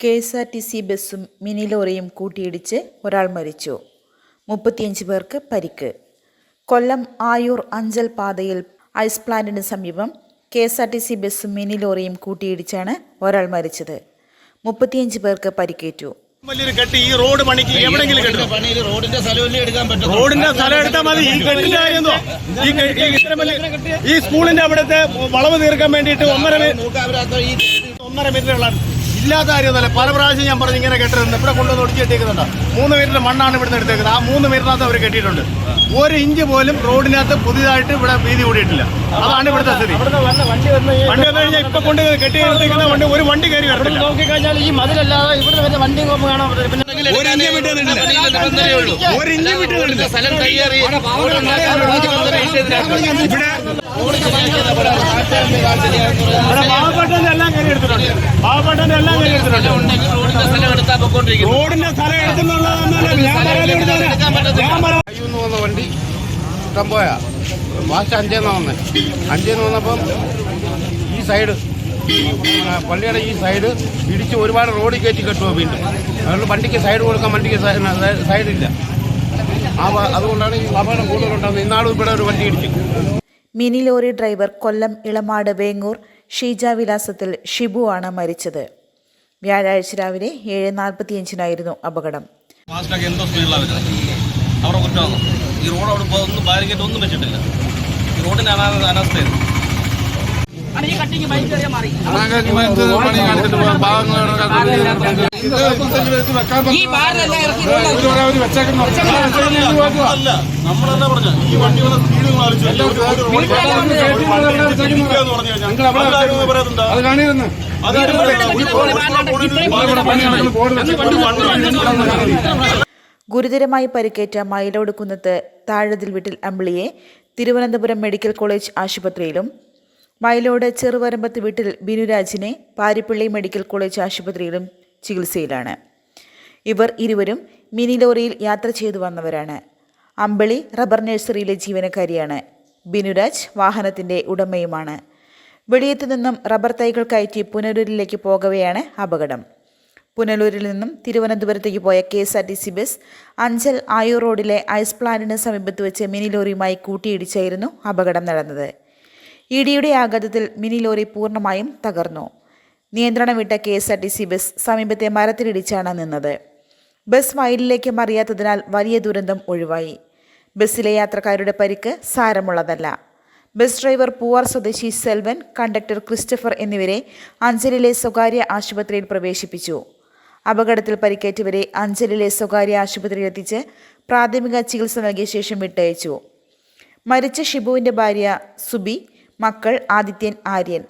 K S R T C ബസ്സും mini ലോറിയും കൂട്ടിയിടിച്ച് ഒരാൾ മരിച്ചു. മുപ്പത്തിയഞ്ച് പേർക്ക് പരിക്ക്. കൊല്ലം ആയൂർ അഞ്ചൽ പാതയിൽ ഐസ് പ്ലാന്റിന് സമീപം K S R T C ബസ്സും മിനി ലോറിയും കൂട്ടിയിടിച്ചാണ് ഒരാൾ മരിച്ചത്. മുപ്പത്തിയഞ്ച് പേർക്ക് പരിക്കേറ്റു. വലിയൊരു കെട്ടി ഈ റോഡ് പണിക്ക് എവിടെങ്കിലും കെട്ടി റോഡിന്റെ സ്ഥലം എടുക്കാൻ പറ്റും റോഡിന്റെ സ്ഥലം എടുത്താൽ മതി. ഈ കെട്ടിന്റെ കാര്യം ഈ ഈ ഇത്രയും വലിയ- ഈ സ്കൂളിന്റെ അവിടുത്തെ വളവ് തീർക്കാൻ വേണ്ടിയിട്ട് ഒന്നര ഒന്നര മീറ്ററുള്ള ഇല്ലാത്ത കാര്യമൊന്നുമല്ല പല പ്രാവശ്യം ഞാൻ പറഞ്ഞു ഇങ്ങനെ കെട്ടിട്ടുണ്ട് ഇവിടെ കൊണ്ടുവന്ന് ഒടിച്ച് കെട്ടിക്കുന്നുണ്ട് മൂന്ന് മീറ്റർ മണ്ണാണ് ഇവിടുന്ന് എടുത്തേക്കുന്നത്. ആ മൂന്ന് മീറ്ററിനകത്ത് അവർ കെട്ടിയിട്ടുണ്ട്. ഒരു ഇഞ്ച് പോലും റോഡിനകത്ത് പുതിയതായിട്ട് ഇവിടെ വീതി കൂടിയിട്ടില്ല. അതാണ് ഇവിടുത്തെ സ്ഥിതി. വണ്ടി വന്നു കഴിഞ്ഞാൽ ഇപ്പൊ കൊണ്ട് കെട്ടി നിർത്തിക്കുന്ന വണ്ടി ഒരു വണ്ടി കയറി വരത്തില്ല. നോക്കിക്കഴിഞ്ഞാൽ ഈ മതിലല്ലാതെ ഇവിടെ വരുന്ന വണ്ടി കാണാൻ പിന്നെ ഒരു ഇഞ്ച് വിട്ട് നിന്നില്ല. നിബന്ധനയേ ഉള്ളൂ ഒരു ഇഞ്ച് വിട്ട് സ്ഥലം കയ്യേറി ഇവിടെ ഇവിടെ പാവപ്പെട്ടവന്റെ എല്ലാം കയറി എടുത്തിട്ടുണ്ട്. പാവപ്പെട്ടവന്റെ എല്ലാം കയറി എടുത്തിട്ടുണ്ട്. റോഡിന്റെ സ്ഥലം എടുക്കുന്നുള്ളതെന്നല്ല ഞാൻ പറയാതെ. ഞാൻ പറയാം അയ്യൂന്ന് വന്ന വണ്ടി ടംബോയാ മാസ്റ്റ് വന്നത് വന്നേ. അഞ്ചേന്ന് വന്നപ്പം ഈ സൈഡ് പള്ളിയുടെ ഈ സൈഡ് ഇടിച്ച് ഒരുപാട് റോഡിൽ കയറ്റി കെട്ടുമോ വീണ്ടും. അതുകൊണ്ട് വണ്ടിക്ക് സൈഡ് കൊടുക്കാൻ വണ്ടിക്ക് സൈഡ് ഇല്ല. സൈഡില്ല ആ അതുകൊണ്ടാണ് ഈ അപകടം കൂടുതലുണ്ടാകുന്നത് ഇന്നാളും ഇവിടെ ഒരു വണ്ടി ഇടിച്ചു. Mini lorry driver Kollam Elamad Vengoor Sheeja വിലാസത്തിൽ ഷിബു ആണ് മരിച്ചത്. വ്യാഴാഴ്ച രാവിലെ ഏഴ് നാൽപ്പത്തിയഞ്ചിനായിരുന്നു അപകടം. എന്തോ സ്പീഡിലാണ് അവരുടെ കുറ്റമാണ്? ഈ റോഡ് അവിടെ ഒന്നും ബാരിക്കേറ്റ് ഒന്നും വെച്ചിട്ടില്ല. ഈ റോഡിന് അനാ അനാസ്ഥയായിരുന്നു. നമ്മളെന്താ പറഞ്ഞ ഈ വണ്ടി വന്ന സ്പീഡ് അത് കാണിയിരുന്നു. ഗുരുതരമായി പരിക്കേറ്റ മയിലോട് കുന്നത്ത് താഴതിൽ വീട്ടിൽ അമ്പിളിയെ തിരുവനന്തപുരം മെഡിക്കൽ കോളേജ് ആശുപത്രിയിലും മയിലോട് ചെറുവരമ്പത്ത് വീട്ടിൽ ബിനുരാജിനെ പാരിപ്പള്ളി മെഡിക്കൽ കോളേജ് ആശുപത്രിയിലും ചികിത്സയിലാണ്. ഇവർ ഇരുവരും മിനി ലോറിയിൽ യാത്ര ചെയ്തു വന്നവരാണ്. അമ്പിളി റബ്ബർ നഴ്സറിയിലെ ജീവനക്കാരിയാണ്. ബിനുരാജ് വാഹനത്തിന്റെ ഉടമയുമാണ്. വെളിയത്തു നിന്നും റബ്ബർ തൈകൾ കയറ്റി പുനരൂരിലേക്ക് പോകവെയാണ് അപകടം. പുനലൂരിൽ നിന്നും തിരുവനന്തപുരത്തേക്ക് പോയ K S R T C bus Anchal Ayoor റോഡിലെ ഐസ് പ്ലാന്റിന് സമീപത്ത് വെച്ച് മിനി ലോറിയുമായി കൂട്ടിയിടിച്ചായിരുന്നു അപകടം നടന്നത്. ഇടിയുടെ ആഘാതത്തിൽ മിനി ലോറി പൂർണമായും തകർന്നു. നിയന്ത്രണം വിട്ട K S R T C bus സമീപത്തെ മരത്തിലിടിച്ചാണ് നിന്നത്. ബസ് വയലിലേക്ക് മറിയാത്തതിനാൽ വലിയ ദുരന്തം ഒഴിവായി. ബസ്സിലെ യാത്രക്കാരുടെ പരിക്ക് സാരമുള്ളതല്ല. ബസ് ഡ്രൈവർ പൂവാർ സ്വദേശി സെൽവൻ കണ്ടക്ടർ ക്രിസ്റ്റഫർ എന്നിവരെ അഞ്ചലിലെ സ്വകാര്യ ആശുപത്രിയിൽ പ്രവേശിപ്പിച്ചു. അപകടത്തിൽ പരിക്കേറ്റവരെ അഞ്ചലിലെ സ്വകാര്യ ആശുപത്രിയിൽ എത്തിച്ച് പ്രാഥമിക ചികിത്സ നൽകിയ ശേഷം വിട്ടയച്ചു. മരിച്ച ഷിബുവിന്റെ ഭാര്യ സുബി മക്കൾ ആദിത്യൻ ആര്യൻ.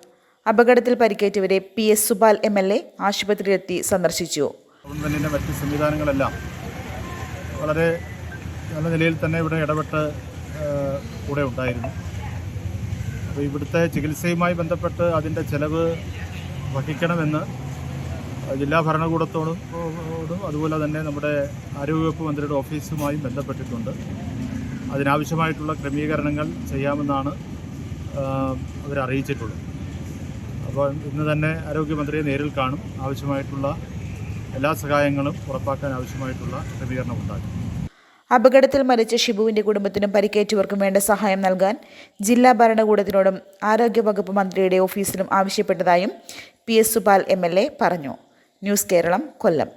അപകടത്തിൽ പരിക്കേറ്റവരെ P S Subal M L A ആശുപത്രിയിലെത്തി സന്ദർശിച്ചു. മറ്റ് സംവിധാനങ്ങളെല്ലാം വളരെ നല്ല നിലയിൽ തന്നെ ഇവിടെ ഇടപെട്ട് കൂടെ ഉണ്ടായിരുന്നു. അപ്പോൾ ഇവിടുത്തെ ചികിത്സയുമായി ബന്ധപ്പെട്ട് അതിന്റെ ചെലവ് വഹിക്കണമെന്ന് ജില്ലാ ഭരണകൂടത്തോടും അതുപോലെ തന്നെ നമ്മുടെ ആരോഗ്യവകുപ്പ് മന്ത്രിയുടെ ഓഫീസുമായും ബന്ധപ്പെട്ടിട്ടുണ്ട്. അതിനാവശ്യമായിട്ടുള്ള ക്രമീകരണങ്ങൾ ചെയ്യാമെന്നാണ് അവരറിയിച്ചിട്ടുള്ളത്. അപ്പോൾ ഇന്ന് തന്നെ ആരോഗ്യമന്ത്രിയെ നേരിൽ കാണും. ആവശ്യമായിട്ടുള്ള എല്ലാ സഹായങ്ങളും ഉറപ്പാക്കാൻ ആവശ്യമായിട്ടുള്ള ക്രമീകരണം ഉണ്ടാകും. അപകടത്തിൽ മരിച്ച ഷിബുവിന്റെ കുടുംബത്തിനും പരിക്കേറ്റവർക്കും വേണ്ട സഹായം നൽകാൻ ജില്ലാ ഭരണകൂടത്തിനോടും ആരോഗ്യവകുപ്പ് മന്ത്രിയുടെ ഓഫീസിലും ആവശ്യപ്പെട്ടതായും P S Supal M L A പറഞ്ഞു. ന്യൂസ് കേരളം കൊല്ലം